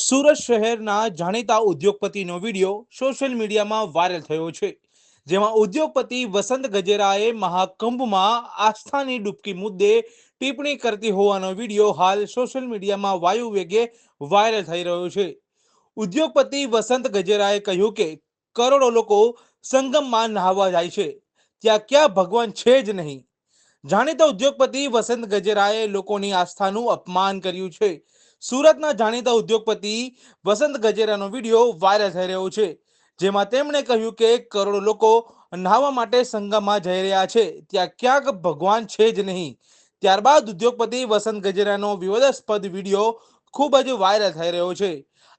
સુરત શહેરના જાણીતા ઉદ્યોગપતિનો વીડિયો સોશિયલ મીડિયામાં વાયરલ થયો છે, જેમાં ઉદ્યોગપતિ વસંત ગજેરાએ મહાકુંભમાં આસ્થાની ડૂબકી મુદ્દે ટિપ્પણી કરતી હોવાનો વીડિયો હાલ સોશિયલ મીડિયામાં વાયુ વેગે વાયરલ થઈ રહ્યો છે. ઉદ્યોગપતિ વસંત ગજેરાએ કહ્યું કે, કરોડો લોકો સંગમમાં નહાવા જાય છે, ત્યાં ક્યાં ભગવાન છે જ નહીં. જાણીતા ઉદ્યોગપતિ વસંત ગજેરાએ લોકોની આસ્થાનું અપમાન કર્યું છે. સુરતના જાણીતા ઉદ્યોગપતિ વસંત ગજેરાનો વીડિયો વાયરલ થઈ રહ્યો છે, જેમાં તેમણે કહ્યું કે કરોડો લોકો નહાવા માટે સંગમમાં જઈ રહ્યા છે. ત્યાં ક્યાંક ભગવાન છે જ નહીં. ત્યારબાદ ઉદ્યોગપતિ વસંત ગજેરાનો વિવાદાસ્પદ વીડિયો ખૂબ જ વાયરલ થઈ રહ્યો છે.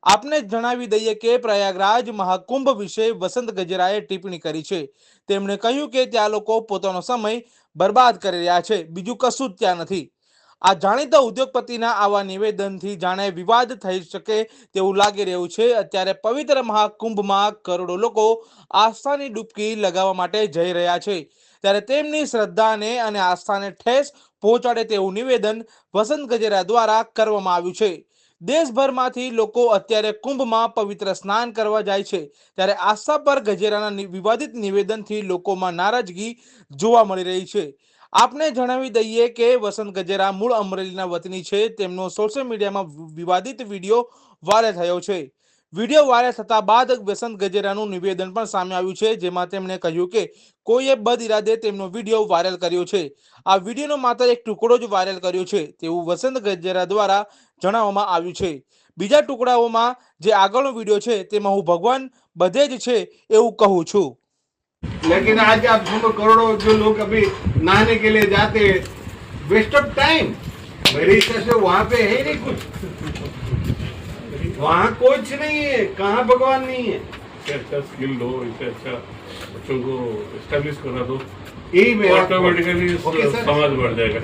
આપને જણાવી દઈએ કે પ્રયાગરાજ મહાકુંભ વિશે વસંત ગજેરાએ ટિપ્પણી કરી છે. તેમણે કહ્યું કે ત્યાં લોકો પોતાનો સમય બરબાદ કરી રહ્યા છે. બીજું કશું જ ત્યાં નથી. આ જાણીતા ઉદ્યોગપતિના આવા નિવેદનથી જાણે વિવાદ થઈ શકે તેવું લાગી રહ્યું છે. અત્યારે પવિત્ર મહાકુંભમાં કરોડો લોકો આસ્થાની ડૂબકી લગાવવા માટે જઈ રહ્યા છે. ત્યારે તેમની શ્રદ્ધાને અને આસ્થાને ઠેસ પહોંચાડે તેવું નિવેદન વસંત ગજેરા દ્વારા કરવામાં આવ્યું છે. દેશભરમાંથી લોકો અત્યારે કુંભમાં પવિત્ર સ્નાન કરવા જાય છે. ત્યારે આસ્થા પર ગજેરાના વિવાદિત નિવેદનથી લોકોમાં નારાજગી જોવા મળી રહી છે. આપને જણાવી દઈએ કે વસંત ગજેરા મૂળ અમરેલીના વતની છે. તેમનો સોશિયલ મીડિયામાં વિવાદિત વીડિયો વાયરલ થયો છે. વિડીયો વાયરલ થતા બાદ વસંત ગજેરાનું નિવેદન પણ સામે આવ્યું છે જેમાં તેમણે કહ્યું કે કોઈએ બદ ઇરાદે તેમનો વિડીયો વાયરલ કર્યો છે આ વિડીયોનો માત્ર એક ટુકડો જ વાયરલ કર્યો છે તેવું વસંત ગજેરા દ્વારા જણાવવામાં આવ્યું છે બીજા ટુકડાઓમાં જે આગળનો વિડીયો છે તેમાં હું ભગવાન બધે જ છે એવું કહું છું लेकिन आज आप सुनो करोड़ों जो लोग अभी नहाने के लिए जाते हैं वेस्ट ऑफ टाइम मेरे हिसाब से वहां पे है ही नहीं कुछ वहां कुछ नहीं है कहाँ भगवान नहीं है इससे अच्छा स्किल दो इससे अच्छा बच्चों को एस्टेब्लिश करा दो यही मेरा ऑटोमेटिकली Okay, sir. समाज बढ़ जाएगा